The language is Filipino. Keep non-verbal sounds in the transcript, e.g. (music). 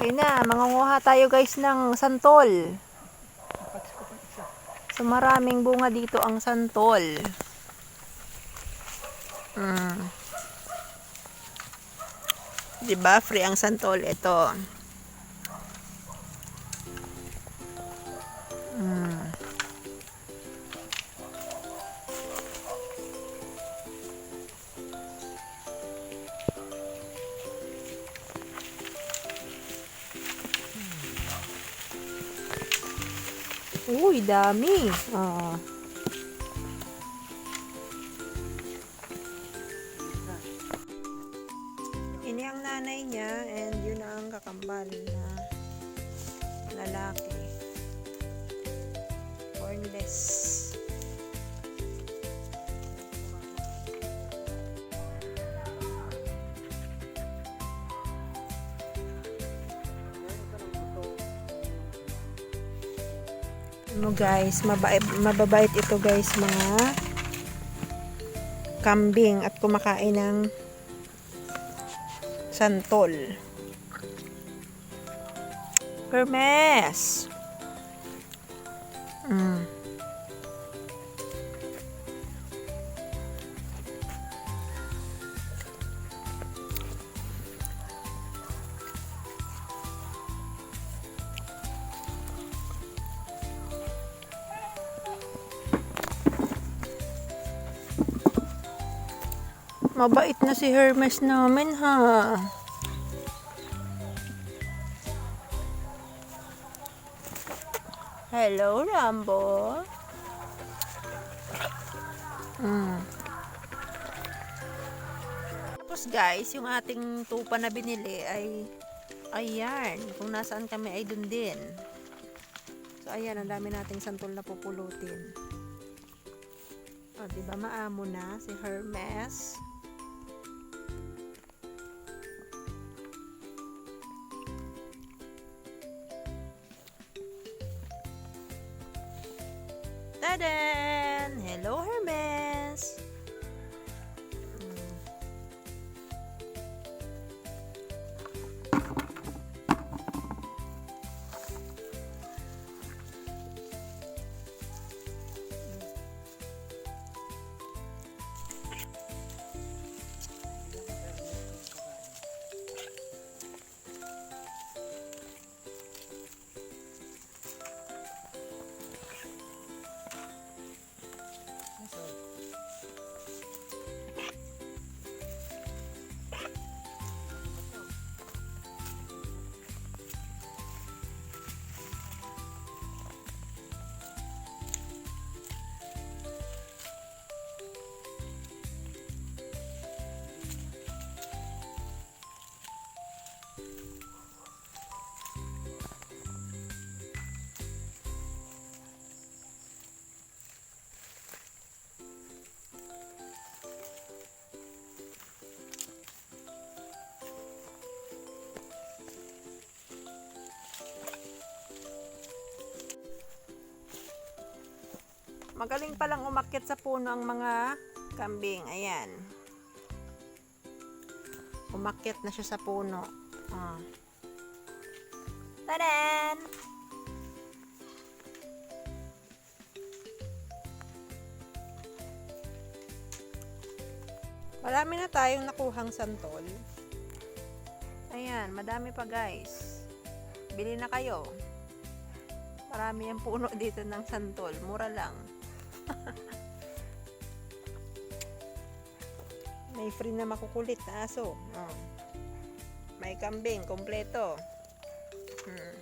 Okay na, mangunguha tayo guys ng santol. So maraming bunga dito ang santol. Mm. 'Di ba free ang santol ito? Uy, dami. Ah. Ini ang nanay niya and yun ang kakambal na lalaki. Hornless. Ano guys, mabait, mababait ito guys mga kambing at kumakain ng santol. Hermes! Mm. Mabait na si Hermes namin ha. Hello, Rambo. Mm. Tapos guys, yung ating tupa na binili ay ayan, kung nasaan kami ay dun din. So ayan, ang dami nating santol na pupulutin. O, di ba maamo na si Hermes? Tadan! Hello, Magaling palang umakyat sa puno ang mga kambing. Ayan. Umakyat na siya sa puno. Ah. Tadan! Marami na tayong nakuhang santol. Ayan, madami pa guys. Bili na kayo. Marami ang puno (laughs) dito ng santol. Mura lang. (laughs) May free na makukulit na aso. Oh. May kambing, kompleto. Hmm.